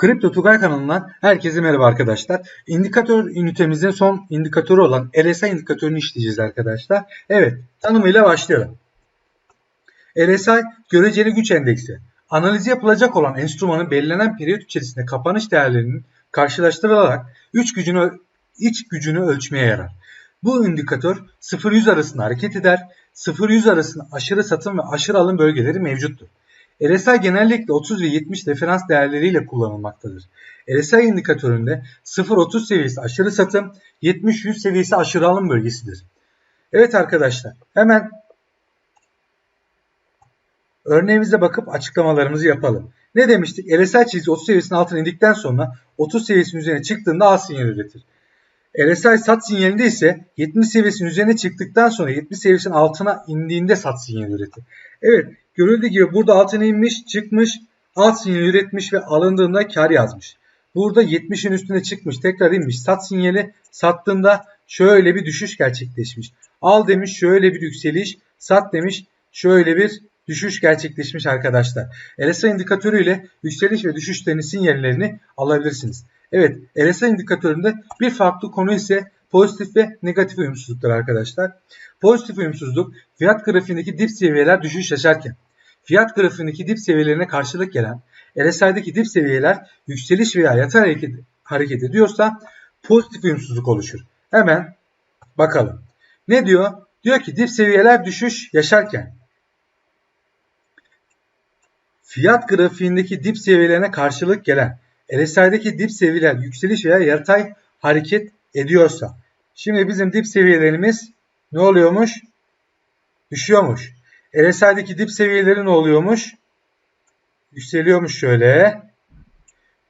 Kripto Tugay kanalından herkese merhaba arkadaşlar. İndikatör ünitemizin son indikatörü olan RSI indikatörünü işleyeceğiz arkadaşlar. Evet tanımıyla başlayalım. RSI göreceli güç endeksi. Analizi yapılacak olan enstrümanın belirlenen periyot içerisinde kapanış değerlerinin karşılaştırılarak iç gücünü, iç gücünü ölçmeye yarar. Bu indikatör 0-100 arasında hareket eder. 0-100 arasında aşırı satım ve aşırı alım bölgeleri mevcuttur. RSI genellikle 30 ve 70 referans değerleriyle kullanılmaktadır. RSI indikatöründe 0-30 seviyesi aşırı satım, 70-100 seviyesi aşırı alım bölgesidir. Evet arkadaşlar hemen örneğimize bakıp açıklamalarımızı yapalım. Ne demiştik? RSI çizgisi 30 seviyesinin altına indikten sonra 30 seviyesinin üzerine çıktığında A sinyali üretir. RSI sat sinyalinde ise 70 seviyesinin üzerine çıktıktan sonra 70 seviyesinin altına indiğinde sat sinyali üretir. Evet görüldüğü gibi burada altına inmiş çıkmış alt sinyali üretmiş ve alındığında kar yazmış. Burada 70'in üstüne çıkmış tekrar inmiş sat sinyali sattığında şöyle bir düşüş gerçekleşmiş. Al demiş şöyle bir yükseliş sat demiş şöyle bir düşüş gerçekleşmiş arkadaşlar. RSI indikatörü ile yükseliş ve düşüşlerin sinyallerini alabilirsiniz. Evet RSI indikatöründe bir farklı konu ise pozitif ve negatif uyumsuzluklar arkadaşlar. Pozitif uyumsuzluk fiyat grafiğindeki dip seviyeler düşüş yaşarken fiyat grafiğindeki dip seviyelerine karşılık gelen RSI'deki dip seviyeler yükseliş veya yatay hareket, hareket ediyorsa pozitif uyumsuzluk oluşur. Hemen bakalım. Ne diyor? Diyor ki dip seviyeler düşüş yaşarken fiyat grafiğindeki dip seviyelerine karşılık gelen RSI'deki dip seviyeler yükseliş veya yatay hareket ediyorsa. Şimdi bizim dip seviyelerimiz ne oluyormuş? Düşüyormuş. RSI'deki dip seviyeleri ne oluyormuş? Yükseliyormuş şöyle.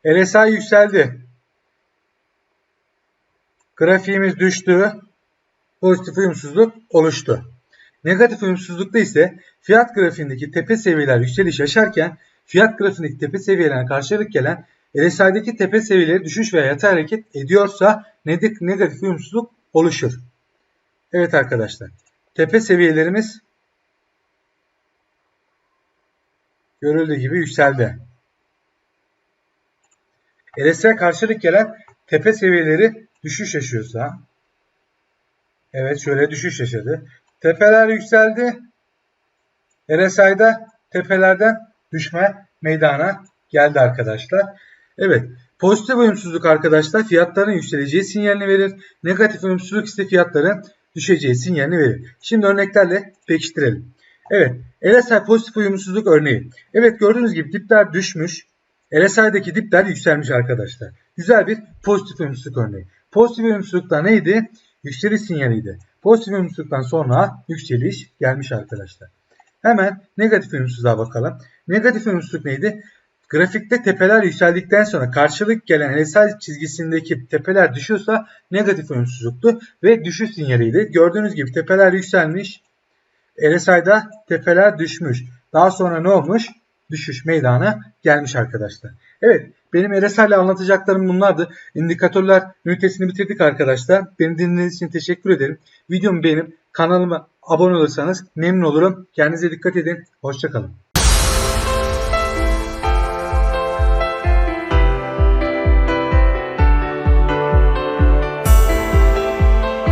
RSI yükseldi. Grafiğimiz düştü. Pozitif uyumsuzluk oluştu. Negatif uyumsuzlukta ise fiyat grafiğindeki tepe seviyeler yükseliş yaşarken fiyat grafiğindeki tepe seviyelerine karşılık gelen RSI'deki tepe seviyeleri düşüş veya yatay hareket ediyorsa negatif uyumsuzluk oluşur. Evet arkadaşlar. Tepe seviyelerimiz görüldüğü gibi yükseldi. RSI karşılık gelen tepe seviyeleri düşüş yaşıyorsa evet şöyle düşüş yaşadı. Tepeler yükseldi. RSI'da tepelerden düşme meydana geldi arkadaşlar. Evet. Pozitif uyumsuzluk arkadaşlar fiyatların yükseleceği sinyalini verir. Negatif uyumsuzluk ise fiyatların düşeceği sinyalini verir. Şimdi örneklerle pekiştirelim. Evet. RSI pozitif uyumsuzluk örneği. Evet gördüğünüz gibi dipler düşmüş. RSI'deki dipler yükselmiş arkadaşlar. Güzel bir pozitif uyumsuzluk örneği. Pozitif uyumsuzlukta neydi? Yükseliş sinyaliydi. Pozitif uyumsuzluktan sonra yükseliş gelmiş arkadaşlar. Hemen negatif uyumsuzluğa bakalım. Negatif uyumsuzluk neydi? Grafikte tepeler yükseldikten sonra karşılık gelen RSI çizgisindeki tepeler düşüyorsa negatif uyumsuzluktu ve düşüş sinyaliydi. Gördüğünüz gibi tepeler yükselmiş. RSI'da tepeler düşmüş. Daha sonra ne olmuş? Düşüş meydana gelmiş arkadaşlar. Evet benim RSI ile anlatacaklarım bunlardı. İndikatörler ünitesini bitirdik arkadaşlar. Beni dinlediğiniz için teşekkür ederim. Videomu beğenip kanalıma abone olursanız memnun olurum. Kendinize dikkat edin. Hoşçakalın.